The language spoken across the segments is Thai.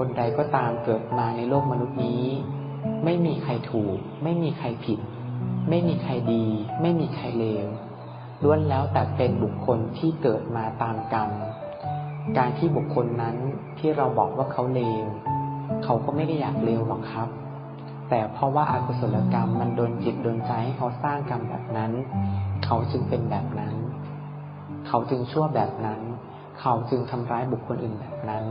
คลใดก็ตามเกิดมาในโลกมนุษย์นี้ ไม่มีใครถูก ไม่มีใครผิด ไม่มีใครดี ไม่มีใครเลวล้วนแล้วแต่เป็นบุคคลที่เกิดมาตามกรรมการที่บุคคลนั้นที่เราบอกว่าเขาเลวเขาก็ไม่ได้อยากเลวหรอกครับ แต่เพราะว่าอากุศลกรรมมันโดนจิตโดนใจให้เขาสร้างกรรมแบบนั้น เขาจึงเป็นแบบนั้น เขาจึงชั่วแบบนั้น เขาจึงทำร้ายบุคคลอื่นแบบนั้น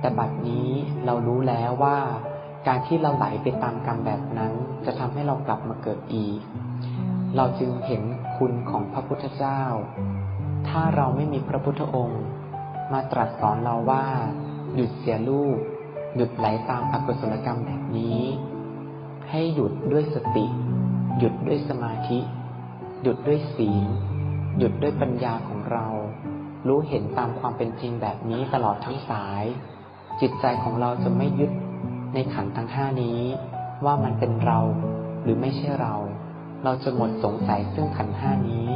แต่บัดนี้เรารู้แล้วว่า การที่เราไหลไปตามกรรมแบบนั้น จะทำให้เรากลับมาเกิดอีก เราจึงเห็นคุณของพระพุทธเจ้า ถ้าเราไม่มีพระพุทธองค์ มาตรัสสอนเราว่า หยุดเสียลูก หยุดไหลตามอกุศลกรรมแบบนี้ ให้หยุดด้วยสติ หยุดด้วยสมาธิ หยุดด้วยศีลหยุดด้วยปัญญาของเรา รู้เห็นตามความเป็นจริงแบบนี้ตลอดทั้งสาย จิตใจของเราจะไม่ยึดในขันธ์ทั้งห้านี้ ว่ามันเป็นเราหรือไม่ใช่เรา เราจะหมดสงสัยซึ่งขันธ์ห้านี้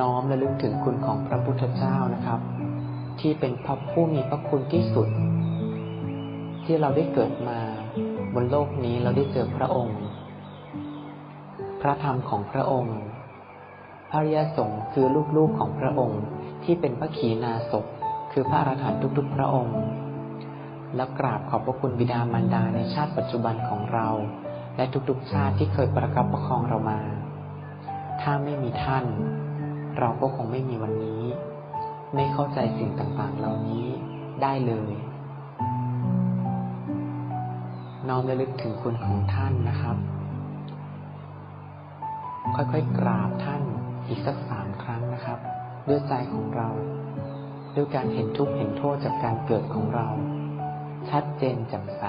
น้อมระลึกถึงคุณของพระพุทธเจ้านะครับ ที่เป็นพระผู้มีพระคุณที่สุด ที่เราได้เกิดมาบนโลกนี้เราได้เจอพระองค์ พระธรรมของพระองค์พระริยสงฆ์คือลูกๆของพระองค์ ที่เป็นพระขีณาสพคือพระอรหันต์ทุกๆ พระองค์ และกราบขอบพระคุณบิดามารดาในชาติปัจจุบันของเรา และทุกๆ ชาติที่เคยประคับประคองเรามา ถ้าไม่มีท่าน เราก็คงไม่มีวันนี้ ไม่เข้าใจสิ่งต่างๆ เหล่านี้ได้เลยน้อมระลึกถึงคุณของท่านนะครับ ค่อยๆกราบท่านอีกสักสามครั้งนะครับ ด้วยใจของเรา ด้วยการเห็นทุกข์เห็นโทษจากการเกิดของเรา ชัดเจนแจ่มใส